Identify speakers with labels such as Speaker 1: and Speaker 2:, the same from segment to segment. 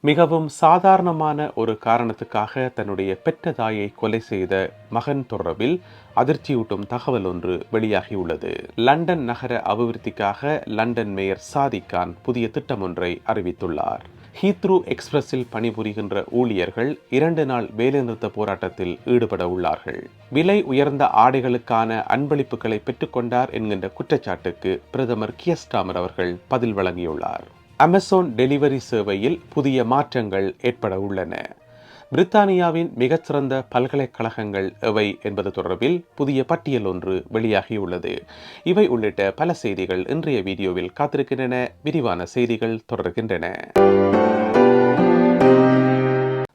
Speaker 1: மிகவும் சாதாரணமான ஒரு காரணத்துக்காக தன்னுடைய பெற்ற தாயை கொலை செய்த மகன் தொடர்பில் அதிர்ச்சியூட்டும் தகவல் ஒன்று வெளியாகியுள்ளது லண்டன் நகர அபிவிருத்திக்காக லண்டன் மேயர் சாதிக் கான் புதிய திட்டம் ஒன்றை அறிவித்துள்ளார். ஹீத்ரூ எக்ஸ்பிரஸில் பணிபுரிகின்ற ஊழியர்கள் இரண்டு நாள் வேலைநிறுத்த போராட்டத்தில் ஈடுபட உள்ளார்கள். விலை உயர்ந்த ஆடைகளுக்கான அன்பளிப்புகளை பெற்றுக்கொண்டார் என்கின்ற குற்றச்சாட்டுக்கு பிரதமர் கியஸ்டாமர் அவர்கள் பதில் வழங்கியுள்ளார். அமேசான் டெலிவரி சேவையில் புதிய மாற்றங்கள் ஏற்பட உள்ளன. பிரித்தானியாவின் மிகச்சிறந்த பல்கலைக்கழகங்கள் எவை என்பது தொடர்பில் புதிய பட்டியல் ஒன்று வெளியாகியுள்ளது. இவை உள்ளிட்ட பல செய்திகள் இன்றைய வீடியோவில் காத்திருக்கின்றன. விரிவான செய்திகள் தொடர்கின்றன.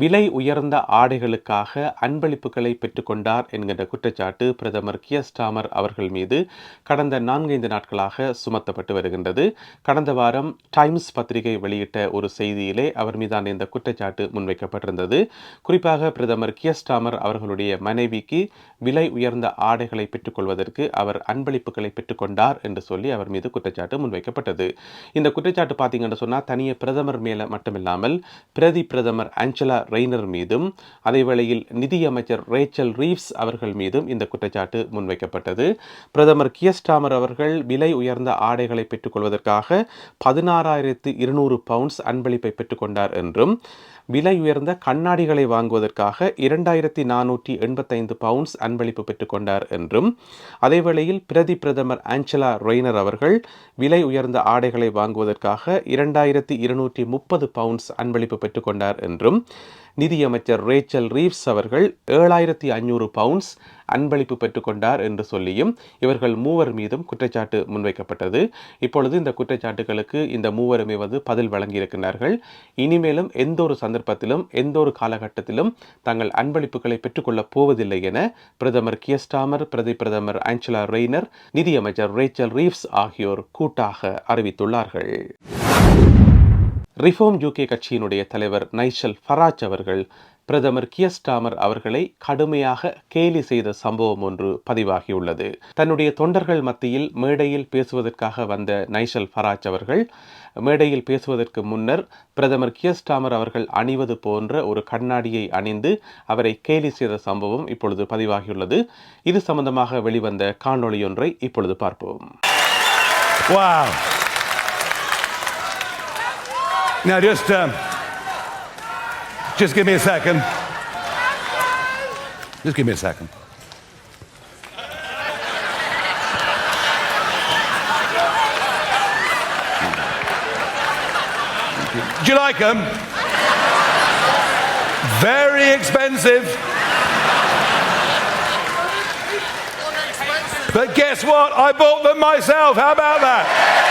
Speaker 1: விலை உயர்ந்த ஆடைகளுக்காக அன்பளிப்புகளை பெற்றுக்கொண்டார் என்கின்ற குற்றச்சாட்டு பிரதமர் கியஸ்டாமர் அவர்கள் மீது கடந்த நான்கைந்து நாட்களாக சுமத்தப்பட்டு வருகின்றது. கடந்த வாரம் டைம்ஸ் பத்திரிகை வெளியிட்ட ஒரு செய்தியிலே அவர் மீதான இந்த குற்றச்சாட்டு முன்வைக்கப்பட்டிருந்தது. குறிப்பாக பிரதமர் கியஸ்டாமர் அவர்களுடைய மனைவிக்கு விலை உயர்ந்த ஆடைகளை பெற்றுக்கொள்வதற்கு அவர் அன்பளிப்புகளை பெற்றுக்கொண்டார் என்று சொல்லி அவர் மீது குற்றச்சாட்டு முன்வைக்கப்பட்டது. இந்த குற்றச்சாட்டு பார்த்தீங்கன்னு சொன்னால் தனியே பிரதமர் மேலே மட்டுமில்லாமல் பிரதி பிரதமர் ஆஞ்சலா ரெய்னர் மீதும் அதேவேளையில் நிதியமைச்சர் ரேச்சல் ரீவ்ஸ் அவர்கள் மீதும் இந்த குற்றச்சாட்டு முன்வைக்கப்பட்டது. பிரதமர் கியஸ்டாமர் அவர்கள் விலை உயர்ந்த ஆடைகளை பெற்றுக்கொள்வதற்காக பதினாறாயிரத்து இருநூறு பவுண்ட்ஸ் அன்பளிப்பை பெற்றுக்கொண்டார் என்றும் விலை உயர்ந்த கண்ணாடிகளை வாங்குவதற்காக இரண்டாயிரத்தி நானூற்றி எண்பத்தைந்து பவுண்ட்ஸ் அன்பளிப்பு பெற்றுக்கொண்டார் என்றும் அதேவேளையில் பிரதி பிரதமர் ஆஞ்சலா ரெய்னர் அவர்கள் விலை உயர்ந்த ஆடைகளை வாங்குவதற்காக இரண்டாயிரத்தி இருநூற்றி முப்பது பவுண்ட்ஸ் அன்பளிப்பு பெற்றுக்கொண்டார் என்றும் நிதியமைச்சர் ரேச்சல் ரீவ்ஸ் அவர்கள் ஏழாயிரத்தி ஐநூறு பவுண்ட்ஸ் அன்பளிப்பு பெற்றுக்கொண்டார் என்று சொல்லியும் இவர்கள் மூவர் மீதும் குற்றச்சாட்டு முன்வைக்கப்பட்டது. இப்பொழுது இந்த குற்றச்சாட்டுகளுக்கு இந்த மூவருமே வந்து பதில் வழங்கியிருக்கிறார்கள். இனிமேலும் எந்த ஒரு சந்தர்ப்பத்திலும் எந்த ஒரு காலகட்டத்திலும் தங்கள் அன்பளிப்புகளை பெற்றுக்கொள்ளப் போவதில்லை என பிரதமர் கியஸ்டாமர் பிரதி பிரதமர் ஆஞ்சலா ரெய்னர் நிதியமைச்சர் ரேச்சல் ரீவ்ஸ் ஆகியோர் கூட்டாக அறிவித்துள்ளார்கள். ரிஃபார்ம் யூகே கட்சியினுடைய தலைவர் நைஷல் ஃபராஜ் அவர்கள் பிரதமர் கியஸ்டாமர் அவர்களை கடுமையாக கேலி செய்த சம்பவம் ஒன்று பதிவாகியுள்ளது. தன்னுடைய தொண்டர்கள் மத்தியில் மேடையில் பேசுவதற்காக வந்த நைஷல் ஃபராஜ் அவர்கள் மேடையில் பேசுவதற்கு முன்னர் பிரதமர் கியஸ்டாமர் அவர்கள் அணிவது போன்ற ஒரு கண்ணாடியை அணிந்து அவரை கேலி செய்த சம்பவம் இப்பொழுது பதிவாகியுள்ளது. இது சம்பந்தமாக வெளிவந்த காணொளி ஒன்றை இப்பொழுது பார்ப்போம்.
Speaker 2: Wow. Now just um, just give me a second. Just give me a second. Do you like them? Very expensive. But guess what? I bought them myself. How about that?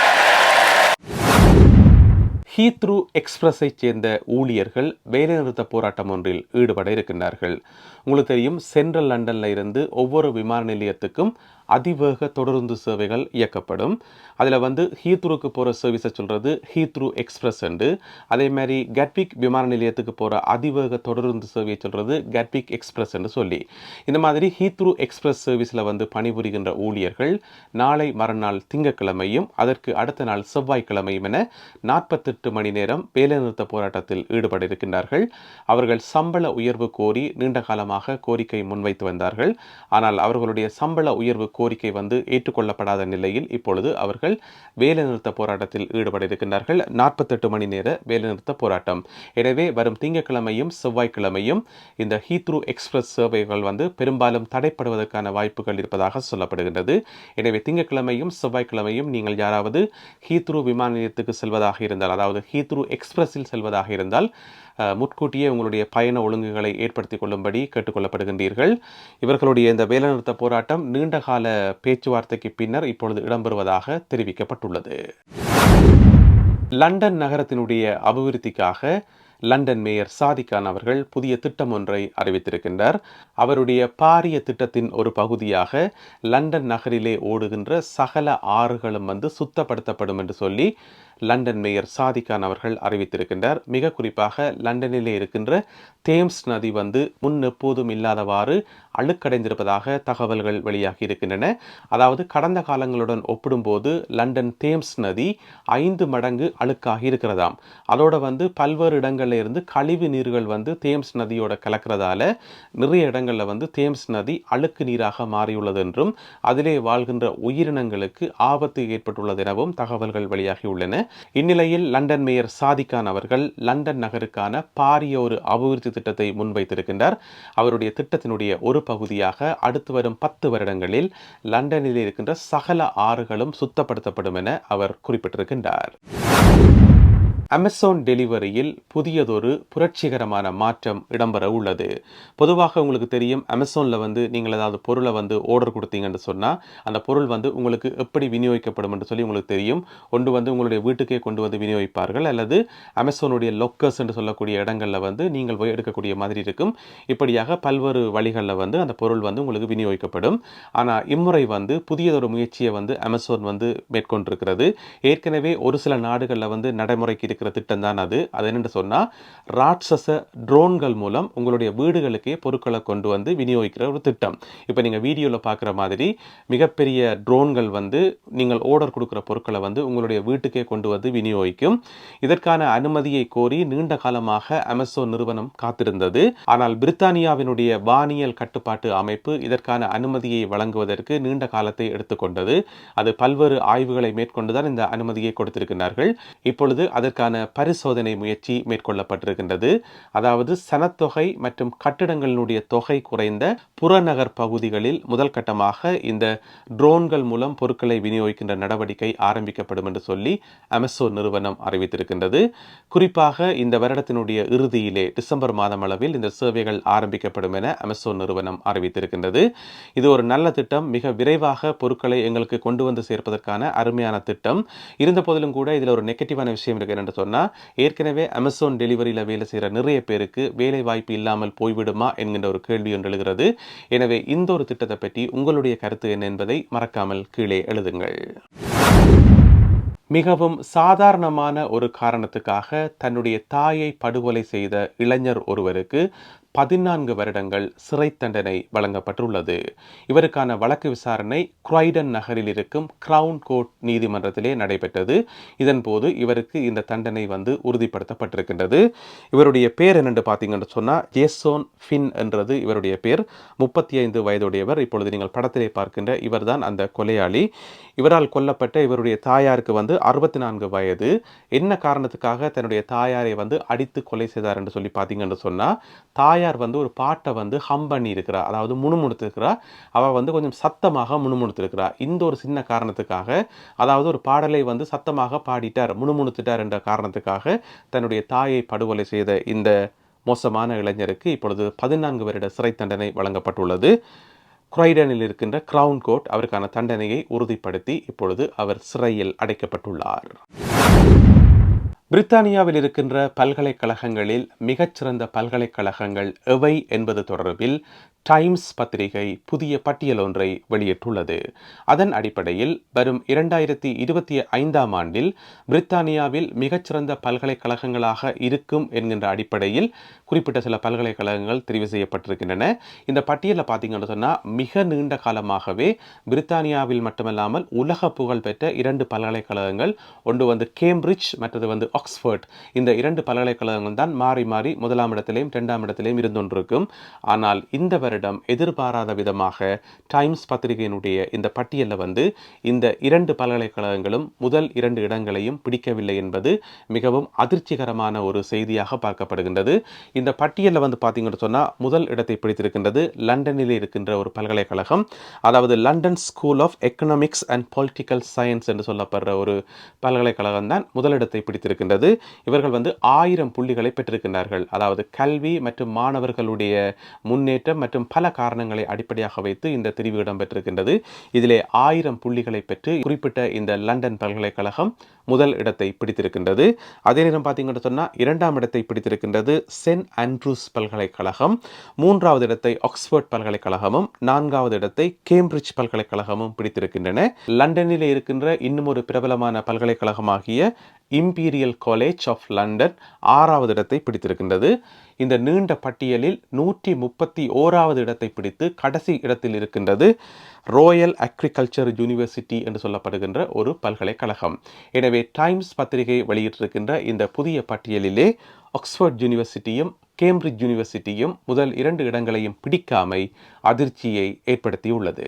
Speaker 1: Heathrow எக்ஸ்பிரஸை சேர்ந்த ஊழியர்கள் வேலைநிறுத்த போராட்டம் ஒன்றில் ஈடுபட இருக்கின்றார்கள். உங்களுக்கு தெரியும் central லண்டனில் இருந்து ஒவ்வொரு விமான நிலையத்துக்கும் அதிவேக தொடருந்து சேவைகள் இயக்கப்படும். அதில் வந்து ஹீத்ரூக்கு போகிற சர்வீஸை சொல்கிறது ஹீத்ரூ எக்ஸ்பிரஸ் உண்டு அதே மாதிரி கட்விக் விமான நிலையத்துக்கு போகிற அதிவேக தொடருந்து சேவையை சொல்கிறது கட்விக் எக்ஸ்பிரஸ் என்று சொல்லி. இந்த மாதிரி ஹீத்ரூ எக்ஸ்பிரஸ் சர்வீஸில் வந்து பணிபுரிகின்ற ஊழியர்கள் நாளை மறுநாள் திங்கட்கிழமையும் அதற்கு அடுத்த நாள் செவ்வாய்க்கிழமையும் என நாற்பத்தெட்டு மணி நேரம் வேலைநிறுத்த போராட்டத்தில் ஈடுபட இருக்கின்றார்கள். அவர்கள் சம்பள உயர்வு கோரி நீண்ட காலமாக கோரிக்கை முன்வைத்து வந்தார்கள். ஆனால் அவர்களுடைய சம்பள உயர்வு கோரிக்கை வந்து ஏற்றுக்கொள்ளப்படாத நிலையில் இப்பொழுது அவர்கள் வேலைநிறுத்த போராட்டத்தில் ஈடுபட இருக்கின்றார்கள் நாற்பத்தெட்டு மணி நேர வேலைநிறுத்த போராட்டம். எனவே வரும் திங்கட்கிழமையும் செவ்வாய்க்கிழமையும் இந்த ஹீத்ரூ எக்ஸ்பிரஸ் சேவைகள் வந்து பெரும்பாலும் தடைப்படுவதற்கான வாய்ப்புகள் இருப்பதாக சொல்லப்படுகின்றது. எனவே திங்கட்கிழமையும் செவ்வாய்க்கிழமையும் நீங்கள் யாராவது ஹீத்ரூ விமான நிலையத்துக்கு செல்வதாக இருந்தால் அதாவது ஹீத்ரூ எக்ஸ்பிரஸில் செல்வதாக இருந்தால் அஹ், முன்கூட்டியே உங்களுடைய பயண ஒழுங்குகளை ஏற்படுத்தி கொள்ளும்படி கேட்டுக்கொள்ளப்படுகின்றீர்கள். இவர்களுடைய இந்த வேலைநிறுத்த போராட்டம் நீண்ட கால பேச்சுவார்த்தைக்கு பின்னர் இப்பொழுது இடம்பெறுவதாக தெரிவிக்கப்பட்டுள்ளது. லண்டன் நகரத்தினுடைய அபிவிருத்திக்காக லண்டன் மேயர் சாதிகான் அவர்கள் புதிய திட்டம் ஒன்றை அறிவித்திருக்கின்றார். அவருடைய பாரிய திட்டத்தின் ஒரு பகுதியாக லண்டன் நகரிலே ஓடுகின்ற சகல ஆறுகளும் வந்து சுத்தப்படுத்தப்படும் என்று சொல்லி லண்டன் மேயர் சாதிகான் அவர்கள் அறிவித்திருக்கின்றார். மிக குறிப்பாக லண்டனிலே இருக்கின்ற தேம்ஸ் நதி வந்து முன் எப்போதும் இல்லாதவாறு அழுக்கடைந்திருப்பதாக தகவல்கள் வெளியாகி இருக்கின்றன. அதாவது கடந்த காலங்களுடன் ஒப்பிடும்போது லண்டன் தேம்ஸ் நதி ஐந்து மடங்கு அழுக்காகி இருக்கிறதாம். அதோட வந்து பல்வேறு இடங்கள்ல இருந்து கழிவு நீர்கள் வந்து தேம்ஸ் நதியோட கலக்கிறதால நிறைய இடங்களில் வந்து தேம்ஸ் நதி அழுக்கு நீராக மாறியுள்ளது என்றும் அதிலே வாழ்கின்ற உயிரினங்களுக்கு ஆபத்து ஏற்பட்டுள்ளது எனவும் தகவல்கள் வெளியாகியுள்ளன இந்நிலையில் லண்டன் மேயர் சாதிகான் அவர்கள் லண்டன் நகருக்கான பாரிய ஒரு அபிவிருத்தி திட்டத்தை முன்வைத்திருக்கின்றார். அவருடைய திட்டத்தினுடைய ஒரு பகுதியாக அடுத்து வரும் பத்து வருடங்களில் லண்டனில் இருக்கின்ற சகல ஆறுகளும் சுத்தப்படுத்தப்படும் என அவர் குறிப்பிட்டிருக்கின்றார். அமேசான் டெலிவரியில் புதியதொரு புரட்சிகரமான மாற்றம் இடம்பெற உள்ளது. பொதுவாக உங்களுக்கு தெரியும் அமேசானில் வந்து நீங்கள் ஏதாவது பொருளை வந்து ஆர்டர் கொடுத்தீங்கன்னு சொன்னால் அந்த பொருள் வந்து உங்களுக்கு எப்படி விநியோகிக்கப்படும் என்று சொல்லி உங்களுக்கு தெரியும். கொண்டு வந்து உங்களுடைய வீட்டுக்கே கொண்டு வந்து விநியோகிப்பார்கள். அல்லது அமேசானுடைய லொக்கர்ஸ் என்று சொல்லக்கூடிய இடங்களில் வந்து நீங்கள் போய் எடுக்கக்கூடிய மாதிரி இருக்கும். இப்படியாக பல்வேறு வழிகளில் வந்து அந்த பொருள் வந்து உங்களுக்கு விநியோகிக்கப்படும். ஆனால் இம்முறை வந்து புதியதொரு முயற்சியை வந்து அமேசான் வந்து மேற்கொண்டிருக்கிறது. ஏற்கனவே ஒரு சில நாடுகளில் வந்து நடைமுறைக்கு இருக்கிற திட்டம் தான் அது. அது என்னென்னு சொன்னால் ராட்சச ட்ரோன்கள் மூலம் உங்களுடைய வீடுகளுக்கே பொருட்களை கொண்டு வந்து விநியோகிக்கிற ஒரு திட்டம். இப்போ நீங்கள் வீடியோவில் பார்க்குற மாதிரி மிகப்பெரிய ட்ரோன்கள் வந்து நீங்கள் ஆர்டர் கொடுக்குற பொருட்களை வந்து உங்களுடைய வீட்டுக்கே கொண்டு வந்து விநியோகிக்கும். இதற்கான அனுமதியை கோரி நீண்ட காலமாக அமேசான் நிறுவனம் காத்திருந்தது. ஆனால் பிரித்தானியாவினுடைய வானியல் கட்டுப்பாட்டு அமைப்பு இதற்கான அனுமதியை வழங்குவதற்கு நீண்ட காலத்தை எடுத்துக்கொண்டது. அது பல்வேறு ஆய்வுகளை மேற்கொண்டுதான் இந்த அனுமதியை கொடுத்திருக்கிறார்கள். இப்பொழுது அதற்கான பரிசோதனை முயற்சி மேற்கொள்ளப்பட்டிருக்கின்றது. அதாவது சனத்தொகை மற்றும் கட்டிடங்களினுடைய தொகை குறைந்த புறநகர் பகுதிகளில் முதல் கட்டமாக இந்த ட்ரோன்கள் மூலம் பொருட்களை விநியோகிக்கின்ற நடவடிக்கை ஆரம்பிக்கப்படும் என்று சொல்லி அமேசான் நிறுவனம் அறிவித்திருக்கின்றது. குறிப்பாக இந்த வருடத்தினுடைய இறுதியிலே டிசம்பர் மாதம் அளவில் இந்த சேவைகள் ஆரம்பிக்கப்படும் என அமேசான் நிறுவனம் அறிவித்திருக்கின்றது. இது ஒரு நல்ல திட்டம். மிக விரைவாக பொருட்களை எங்களுக்கு கொண்டு வந்து சேர்ப்பதற்கான அருமையான திட்டம். இருந்த போதிலும் கூட இதில் ஒரு நெகட்டிவான விஷயம் இருக்கிறது சொன்னால் ஏற்கனவே அமேசான் டெலிவரியில் வேலை செய்கிற நிறைய பேருக்கு வேலை வாய்ப்பு இல்லாமல் போய்விடுமா என்கின்ற ஒரு கேள்வி ஒன்று எழுகிறது. எனவே இந்த ஒரு திட்டத்தை பற்றி உங்களுடைய கருத்து என்ன என்பதை மறக்காமல் கீழே எழுதுங்கள். மிகவும் சாதாரணமான ஒரு காரணத்துக்காக தன்னுடைய தாயை படுகொலை செய்த இளைஞர் ஒருவருக்கு பதினான்கு வருடங்கள் சிறை தண்டனை வழங்கப்பட்டுள்ளது. இவருக்கான வழக்கு விசாரணை குரைடன் நகரில் இருக்கும் கிரவுன் கோர்ட் நீதிமன்றத்திலே நடைபெற்றது. இதன்போது இவருக்கு இந்த தண்டனை வந்து உறுதிப்படுத்தப்பட்டிருக்கின்றது. இவருடைய பேர் என்னென்று பார்த்தீங்கன்னு சொன்னால் ஜேசோன் ஃபின் என்றது இவருடைய பேர். முப்பத்தி ஐந்து வயதுடையவர். இப்பொழுது நீங்கள் படத்திலே பார்க்கின்ற இவர்தான் அந்த கொலையாளி. இவரால் கொல்லப்பட்ட இவருடைய தாயாருக்கு வந்து அறுபத்தி நான்கு வயது. என்ன காரணத்துக்காக தன்னுடைய தாயாரை வந்து அடித்து கொலை செய்தார் என்று சொல்லி பார்த்தீங்கன்னு சொன்னால் தாய் தாயார் வந்து ஒரு பாட்டை வந்து ஹம் பண்ணியிருக்கிறா அதாவது முணுமுணுத்திருக்கிறா அவள் வந்து கொஞ்சம் சத்தமாக முணுமுணுத்திருக்கிறா இந்த ஒரு சின்ன காரணத்துக்காக அதாவது ஒரு பாடலை வந்து சத்தமாக பாடிட்டார் முணுமுணுத்துட்டார் என்ற காரணத்துக்காக தன்னுடைய தாயை படுகொலை செய்த இந்த மோசமான இளைஞருக்கு இப்பொழுது பதினான்கு வருட சிறை தண்டனை வழங்கப்பட்டுள்ளது. குரைடனில் இருக்கின்ற கிரவுன் கோர்ட் அவருக்கான தண்டனையை உறுதிப்படுத்தி இப்பொழுது அவர் சிறையில் அடைக்கப்பட்டுள்ளார். பிரித்தானியாவில் இருக்கின்ற பல்கலைக்கழகங்களில் மிகச்சிறந்த பல்கலைக்கழகங்கள் எவை என்பது தொடர்பில் டைம்ஸ் பத்திரிகை புதிய பட்டியல் ஒன்றை வெளியிட்டுள்ளது. அதன் அடிப்படையில் வரும் இரண்டாயிரத்தி இருபத்தி ஐந்தாம் ஆண்டில் பிரித்தானியாவில் மிகச்சிறந்த பல்கலைக்கழகங்களாக இருக்கும் என்கின்ற அடிப்படையில் குறிப்பிட்ட சில பல்கலைக்கழகங்கள் தெரிவு செய்யப்பட்டிருக்கின்றன. இந்த பட்டியலில் பார்த்தீங்கன்னு சொன்னால் மிக நீண்ட காலமாகவே பிரித்தானியாவில் மட்டுமல்லாமல் உலக புகழ் பெற்ற இரண்டு பல்கலைக்கழகங்கள் ஒன்று வந்து கேம்பிரிட்ஜ் மற்றது வந்து ஆக்ஸ்ஃபோர்ட் இந்த இரண்டு பல்கலைக்கழகங்கள் தான் மாறி மாறி முதலாம் இடத்திலையும் இரண்டாம் இடத்திலையும் இருந்தொன்றிருக்கும் ஆனால் இந்த வருடம் எதிர்பாராத விதமாக டைம்ஸ் பத்திரிகையினுடைய இந்த பட்டியலில் வந்து இந்த இரண்டு பல்கலைக்கழகங்களும் முதல் இரண்டு இடங்களையும் பிடிக்கவில்லை என்பது மிகவும் அதிர்ச்சிகரமான ஒரு செய்தியாக பார்க்கப்படுகின்றது. இந்த பட்டியலில் வந்து பார்த்தீங்கன்னு சொன்னால் முதல் இடத்தை பிடித்திருக்கின்றது லண்டனில் இருக்கின்ற ஒரு பல்கலைக்கழகம். அதாவது London school of economics and political science என்று சொல்லப்படுற ஒரு பல்கலைக்கழகம் தான் முதலிடத்தை பிடித்திருக்கின்றது. இவர்கள் வந்து ஆயிரம் புள்ளிகளை பெற்றிருக்கின்றார்கள். அதாவது கல்வி மற்றும் மாணவர்களுடைய முன்னேற்றம் மற்றும் மற்றும் பல காரணங்களை அடிப்படையாக வைத்து இந்த தெரிவு இடம்பெற்றிருக்கின்றது. இதிலே ஆயிரம் புள்ளிகளை பெற்று குறிப்பிட்ட இந்த லண்டன் பல்கலைக்கழகம் முதல் இடத்தை பிடித்திருக்கின்றது. அதே நேரம் பார்த்தீங்கன்னு சொன்னால் இரண்டாம் இடத்தை பிடித்திருக்கின்றது சென்ட் ஆண்ட்ரூஸ் பல்கலைக்கழகம் மூன்றாவது இடத்தை ஆக்ஸ்போர்ட் பல்கலைக்கழகமும் நான்காவது இடத்தை கேம்பிரிட்ஜ் பல்கலைக்கழகமும் பிடித்திருக்கின்றன. லண்டனில் இருக்கின்ற இன்னும் ஒரு பிரபலமான பல்கலைக்கழகமாகிய இம்பீரியல் காலேஜ் ஆஃப் லண்டன் ஆறாவது இடத்தை பிடித்திருக்கின்றது. இந்த நீண்ட பட்டியலில் நூற்றி முப்பத்தி ஓராவது இடத்தை பிடித்து கடைசி இடத்தில் இருக்கின்றது ரோயல் அக்ரிகல்ச்சர் யூனிவர்சிட்டி என்று சொல்லப்படுகின்ற ஒரு பல்கலைக்கழகம். எனவே டைம்ஸ் பத்திரிகை வெளியிட்டிருக்கின்ற இந்த புதிய பட்டியலிலே ஆக்ஸ்போர்ட் யூனிவர்சிட்டியும் கேம்பிரிட்ஜ் யூனிவர்சிட்டியும் முதல் இரண்டு இடங்களையும் பிடிக்காமை அதிர்ச்சியை ஏற்படுத்தியுள்ளது.